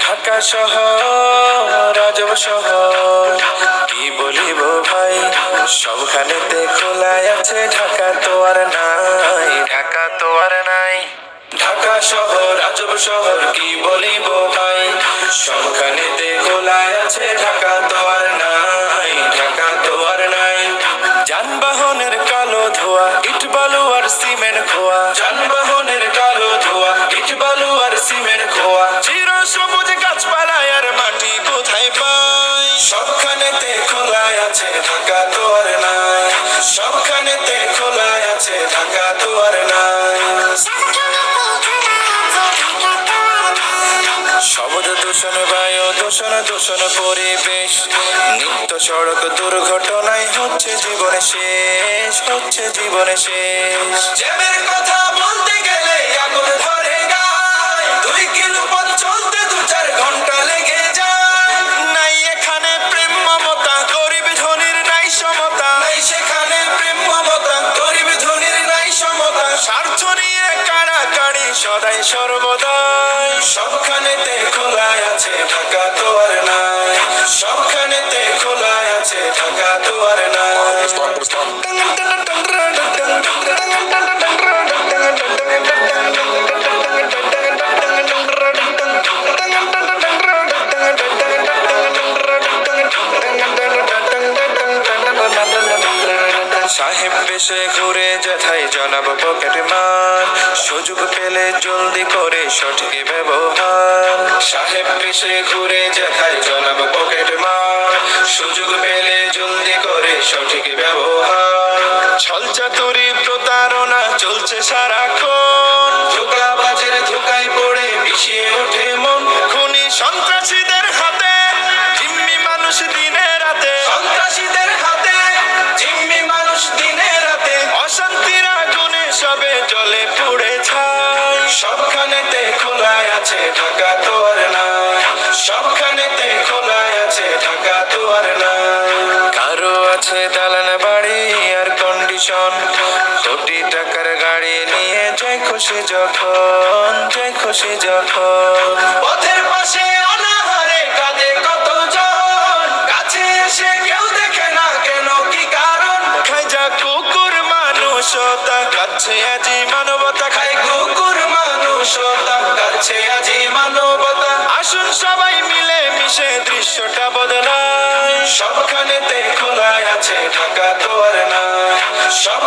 ঢাকা শহর, রাজব শহর, কি বলিব ভাই সবখানেতে খোলাই আছে ঢাকা তো আর নাই ঢাকা তো আর নাই ঢাকা শহর রাজব শহর কি বলিব আর সিমেন্ট খোয়া। যানবাহনের কালো ধোয়া ইট বালু আর সিমেন্ট খোয়া। চির সবুজ গাছপালায় আর মাটি কোথায় পাই? সবখানেতে খোলায় আছে ঢাকা তো আর নাই। সবখানেতে খোলায় আছে ঢাকা তো আর দূষণ বায়ু দূষণ দূষণ পরিবেশ। নিত্য সড়ক দুর্ঘটনায় হচ্ছে জীবনে শেষ হচ্ছে জীবনে শেষ। কথা বলতে গেলে আগুন ধরে গায়। দুই কিলো পথ চলতে দু চার ঘণ্টা লেগে যায়। নাই এখানে প্রেম মমতা গরিব ধনির নাই সমতা। নাই সেখানে প্রেম মমতা গরিব ধনির নাই সমতা। স্বার্থ নিয়ে কাড়াকাড়ি সদাই সর্বদাই। সবখানেতে খোলায় আছে ঢাকা তো আর নাই। সবখানেতে খোলায় আছে ঢাকা তো আর. সাহেব বেশে ঘুরে যেথাই জনাব পকেট মার সুযোগ পেলে জলদি করে সঠিক ব্যবহার। সাহেব বেশে ঘুরে যেথাই জনাব পকেট মার। সুযোগ পেলে জলদি করে সঠিক ব্যবহার। ছল চাতুরি প্রতারণা চলছে সারাক্ষণ। ধোকাবাজের ধোকায় পড়ে মিশিয়ে ওঠে মন। খুনি সন্ত্রাসীদের হাতে, জিম্মি মানুষ দিনে রাতে। সন্ত্রাসীদের হাতে, জিম্মি মানুষ দিনে রাতে। অশান্তির আগুনে সবে জলে পুড়ে ছাই। সবখানেতে আছে, ঢাকা তো নাই। সবখানেতে খোলায় আছে, ঢাকা তো নাই। কারও আছে দালান বাড়ি আর কন্ডিশন কোটি টাকার গাড়ি নিয়ে যাই খুশি যখন যাই খুশি যখন। পথের পাশে অনাহারে কাঁদে কতজন। কাছে এসে কেউ দেখে না কেন কি কারণ? খাই যা কুকুর মানুষতা, কাছে আজি মানবতা সে দৃশ্যটা বদলায়। সবখানেতে খোলা আছে ঢাকা তো আর না। সব